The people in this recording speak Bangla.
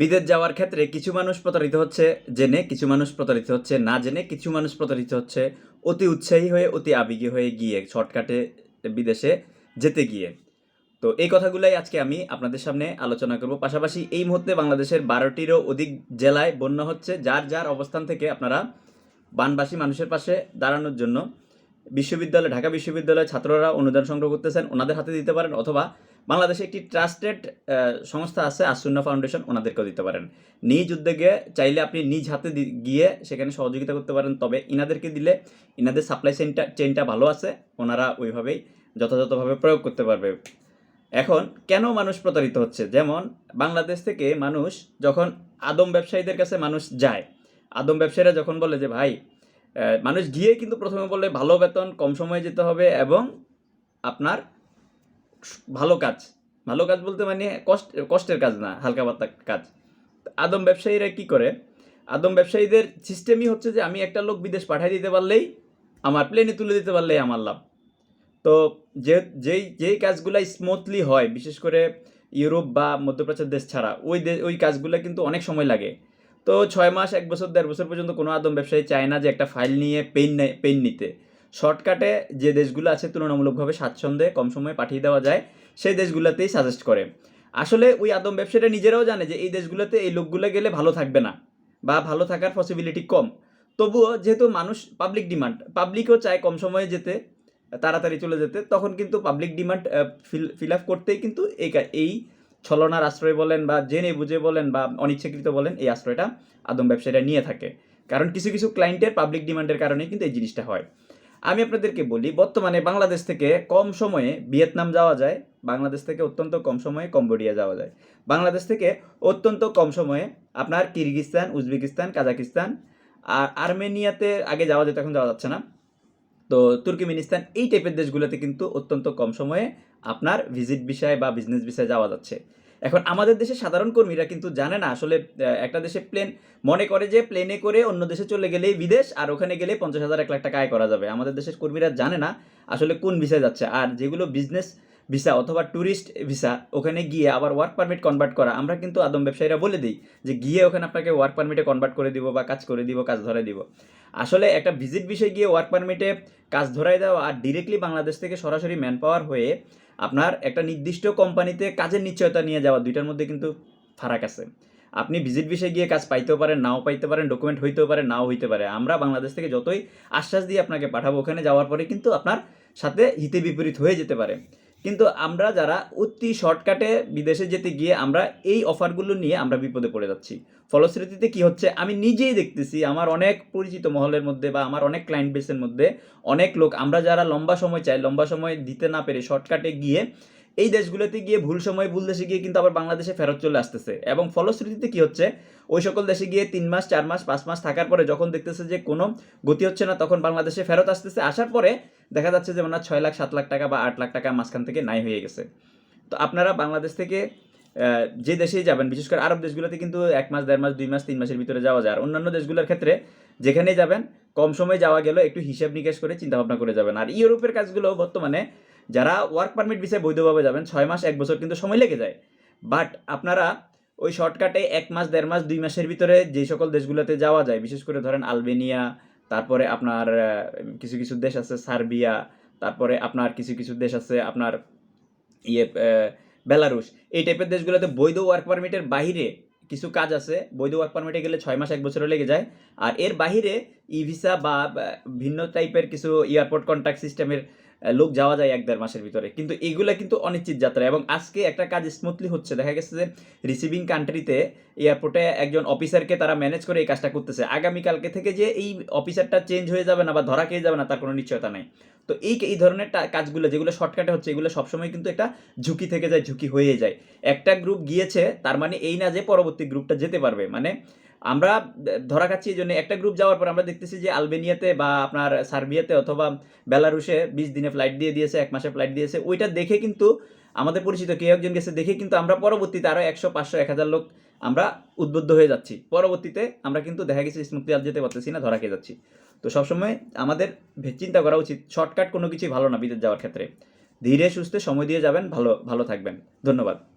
বিদেশ যাওয়ার ক্ষেত্রে কিছু মানুষ প্রতারিত হচ্ছে জেনে, কিছু মানুষ প্রতারিত হচ্ছে না জেনে, কিছু মানুষ প্রতারিত হচ্ছে অতি উৎসাহী হয়ে, অতি আবেগী হয়ে গিয়ে, শর্টকাটে বিদেশে যেতে গিয়ে। তো এই কথাগুলাই আজকে আমি আপনাদের সামনে আলোচনা করব। পাশাপাশি এই মুহূর্তে বাংলাদেশের বারোটিরও অধিক জেলায় বন্যা হচ্ছে, যার যার অবস্থান থেকে আপনারা বানবাসী মানুষের পাশে দাঁড়ানোর জন্য বিশ্ববিদ্যালয়, ঢাকা বিশ্ববিদ্যালয়ের ছাত্ররা অনুদান সংগ্রহ করতেছেন। ওনাদের হাতে দিতে পারেন অথবা বাংলাদেশে একটি ট্রাস্টেড সংস্থা আছে, আসুন্না ফাউন্ডেশন, ওনাদেরকেও দিতে পারেন। নিজ উদ্যোগে চাইলে আপনি নিজ হাতে গিয়ে সেখানে সহযোগিতা করতে পারেন, তবে ইনাদেরকে দিলে ইনাদের সাপ্লাই চেনটা চেনটা ভালো আছে, ওনারা ওইভাবেই যথাযথভাবে প্রয়োগ করতে পারবে। এখন, কেন মানুষ প্রতারিত হচ্ছে? যেমন, বাংলাদেশ থেকে মানুষ যখন আদম ব্যবসায়ীদের কাছে মানুষ যায়, আদম ব্যবসায়ীরা যখন বলে যে, ভাই মানুষ গিয়ে কিন্তু প্রথমে বলে ভালো বেতন, কম সময়ে যেতে হবে এবং আপনার ভালো কাজ। ভালো কাজ বলতে মানে কষ্ট, কষ্টের কাজ না, হালকা পাতলা কাজ। আদম ব্যবসায়ীরা কি করে? আদম ব্যবসায়ীদের সিস্টেমই হচ্ছে যে আমি একটা লোক বিদেশ পাঠিয়ে দিতে পারলেই, আমার প্লেনে তুলে দিতে পারলেই আমার লাভ। তো যে, যেই যেই কাজগুলো স্মুথলি হয়, বিশেষ করে ইউরোপ বা মধ্যপ্রাচ্যের দেশ ছাড়া, ওই ওই কাজগুলো কিন্তু অনেক সময় লাগে। তো ছয় মাস, এক বছর, দেড় বছর পর্যন্ত কোনো আদম ব্যবসায়ী চায় না যে একটা ফাইল নিয়ে পেন পেন নিতে। শর্টকাটে যে দেশগুলো আছে তুলনামূলকভাবে স্বাচ্ছন্দ্যে কম সময়ে পাঠিয়ে দেওয়া যায়, সেই দেশগুলোতেই সাজেস্ট করে। আসলে ওই আদম ব্যবসায়ীরা নিজেরাও জানে যে এই দেশগুলোতে এই লোকগুলো গেলে ভালো থাকবে না বা ভালো থাকার পসিবিলিটি কম। তবুও যেহেতু মানুষ পাবলিক ডিমান্ড পাবলিকও চায় কম সময়ে যেতে, তাড়াতাড়ি চলে যেতে, তখন কিন্তু public demand fill fill up করতেই কিন্তু এই এই ছলনার আশ্রয় বলেন বা জেনে বুঝে বলেন বা অনিচ্ছাকৃত বলেন, এই আশ্রয়টা আদম ব্যবসায়ীরা নিয়ে থাকে। কারণ কিছু কিছু ক্লায়েন্টের পাবলিক ডিমান্ডের কারণে কিন্তু এই জিনিসটা হয়। আমি আপনাদেরকে বলি, বর্তমানে বাংলাদেশ থেকে কম সময়ে ভিয়েতনাম যাওয়া যায়। বাংলাদেশ থেকে অত্যন্ত কম সময়ে কম্বোডিয়া যাওয়া যায়। বাংলাদেশ থেকে অত্যন্ত কম সময়ে আপনার কিরগিস্তান উজবেকিস্তান কাজাকিস্তান আর আর্মেনিয়াতে আগে যাওয়া যেত, এখন যাওয়া যাচ্ছে না। তো তুর্কিমিনিস্তান এই টাইপের দেশগুলোতে কিন্তু অত্যন্ত কম সময়ে আপনার ভিজিট বিষয় বা বিজনেস বিষয়ে যাওয়া যাচ্ছে। এখন আমাদের দেশে সাধারণ কর্মীরা কিন্তু জানে না, আসলে একটা দেশে প্লেন মনে করে যে প্লেনে করে অন্য দেশে চলে গেলেই বিদেশ, আর ওখানে গেলে পঞ্চাশ হাজার, এক লাখ টাকা আয় করা যাবে। আমাদের দেশের কর্মীরা জানে না আসলে কোন ভিসায় যাচ্ছে। আর যেগুলো বিজনেস ভিসা অথবা ট্যুরিস্ট ভিসা, ওখানে গিয়ে আবার ওয়ার্ক পারমিট কনভার্ট করা, আমরা কিন্তু আদম ব্যবসায়ীরা বলে দিই যে গিয়ে ওখানে আপনাকে ওয়ার্ক পারমিটে কনভার্ট করে দিব বা কাজ করে দিব, কাজ ধরে দিব। আসলে একটা ভিজিট বিষয়ে গিয়ে ওয়ার্ক পারমিটে কাজ ধরাই দেওয়া আর ডিরেক্টলি বাংলাদেশ থেকে সরাসরি ম্যান পাওয়ার হয়ে আপনার একটা নির্দিষ্ট কোম্পানিতে কাজের নিশ্চয়তা নিয়ে যাওয়া, দুইটার মধ্যে কিন্তু ফারাক আছে। আপনি ভিজিট বিষয়ে গিয়ে কাজ পাইতেও পারেন, নাও পাইতে পারেন ডকুমেন্ট হইতেও পারে, নাও হইতে পারে। আমরা বাংলাদেশ থেকে যতই আশ্বাস দিয়ে আপনাকে পাঠাবো, ওখানে যাওয়ার পরে কিন্তু আপনার সাথে হিতে বিপরীত হয়ে যেতে পারে। কিন্তু আমরা যারা অতি শর্টকাটে বিদেশে যেতে গিয়ে আমরা এই অফারগুলো নিয়ে আমরা বিপদে পড়ে যাচ্ছি। ফলশ্রুতিতে কি হচ্ছে? আমি নিজেই দেখতেছি, আমার অনেক পরিচিত মহলের মধ্যে বা আমার অনেক ক্লায়েন্ট বেসের মধ্যে অনেক লোক, আমরা যারা লম্বা সময় চাই, লম্বা সময় দিতে না পেরে শর্টকাটে গিয়ে এই দেশগুলোতে গিয়ে ভুল সময় ভুল দেশে গিয়ে কিন্তু আবার বাংলাদেশে ফেরত চলে আসতেছে। এবং ফলশ্রুতিতে কি হচ্ছে? ওই সকল দেশে গিয়ে তিন মাস, চার মাস, পাঁচ মাস থাকার পরে যখন দেখতেছে যে কোনো গতি হচ্ছে না, তখন বাংলাদেশে ফেরত আসতেছে। আসার পরে দেখা যাচ্ছে যে ওনার ছয় লাখ, সাত লাখ টাকা বা আট লাখ টাকা মাঝখান থেকে নাই হয়ে গেছে। তো আপনারা বাংলাদেশ থেকে যে দেশেই যাবেন, বিশেষ করে আরব দেশগুলোতে কিন্তু এক মাস, দেড় মাস, দুই মাস, তিন মাসের ভিতরে যাওয়া যায়। আর অন্যান্য দেশগুলোর ক্ষেত্রে যেখানেই যাবেন, কম সময় যাওয়া গেল একটু হিসাব নিকাশ করে চিন্তা ভাবনা করে যাবেন। আর ইউরোপের কাজগুলো বর্তমানে যারা ওয়ার্ক পারমিট বিষয়ে বৈধভাবে যাবেন, ছয় মাস, এক বছর কিন্তু সময় লেগে যায়। বাট আপনারা ওই শর্টকাটে এক মাস, দেড় মাস, দুই মাসের ভিতরে যে সকল দেশগুলোতে যাওয়া যায়, বিশেষ করে ধরেন আলবেনিয়া, তারপরে আপনার কিছু কিছু দেশ আছে সার্বিয়া, তারপরে আপনার কিছু কিছু দেশ আছে আপনার ইয়ে বেলারুশ। এই টাইপের দেশগুলোতে বৈধ ওয়ার্ক পারমিটের বাইরে কিছু কাজ আছে, বৈধ ওয়ার্ক পারমিটে গেলে ছয় মাস, এক বছরও লেগে যায়। আর এর বাহিরে ই ভিসা বা, ভিন্ন টাইপের কিছু এয়ারপোর্ট কন্ট্যাক্ট সিস্টেমের লোক যাওয়া যায় এক দেড় মাসের ভিতরে। কিন্তু এগুলা কিন্তু অনিশ্চিত যাত্রা। এবং আজকে একটা কাজ স্মুথলি হচ্ছে। দেখা গেছে যে রিসিভিং কান্ট্রিতে এয়ারপোর্টে একজন অফিসারকে তারা ম্যানেজ করে এই কাজটা করতেছে। আগামীকালকে থেকে যে এই অফিসারটা চেঞ্জ হয়ে যাবে না বা ধরা খেয়ে যাবে না, তার কোনো নিশ্চয়তা নাই। তো এই এই ধরনের কাজগুলো, যেগুলো শর্টকাটে হচ্ছে, এগুলো সবসময় কিন্তু একটা ঝুঁকি থেকে যায়, ঝুঁকি হয়ে যায়। একটা গ্রুপ গিয়েছে, তার মানে এই না যে পরবর্তী গ্রুপটা যেতে পারবে। মানে আমরা ধরা খাচ্ছি এই জন্য একটা গ্রুপ যাওয়ার পর আমরা দেখতেছি যে আলবেনিয়াতে বা আপনার সার্বিয়াতে অথবা বেলারুশে বিশ দিনে ফ্লাইট দিয়ে দিয়েছে, এক মাসে ফ্লাইট দিয়েছে। ওইটা দেখে কিন্তু আমাদের পরিচিত কেউ একজন গেছে, দেখে কিন্তু আমরা পরবর্তীতে আরও একশো, পাঁচশো, এক হাজার লোক আমরা উদ্বুদ্ধ হয়ে যাচ্ছি। পরবর্তীতে আমরা কিন্তু দেখা গেছে স্মুথলি আর যেতে পারতেছি না, ধরা খেয়ে যাচ্ছি। তো সবসময় আমাদের চিন্তা করা উচিত শর্টকাট কোনো কিছুই ভালো না বিদেশ যাওয়ার ক্ষেত্রে। ধীরে সুস্থে সময় দিয়ে যাবেন, ভালো ভালো থাকবেন। ধন্যবাদ।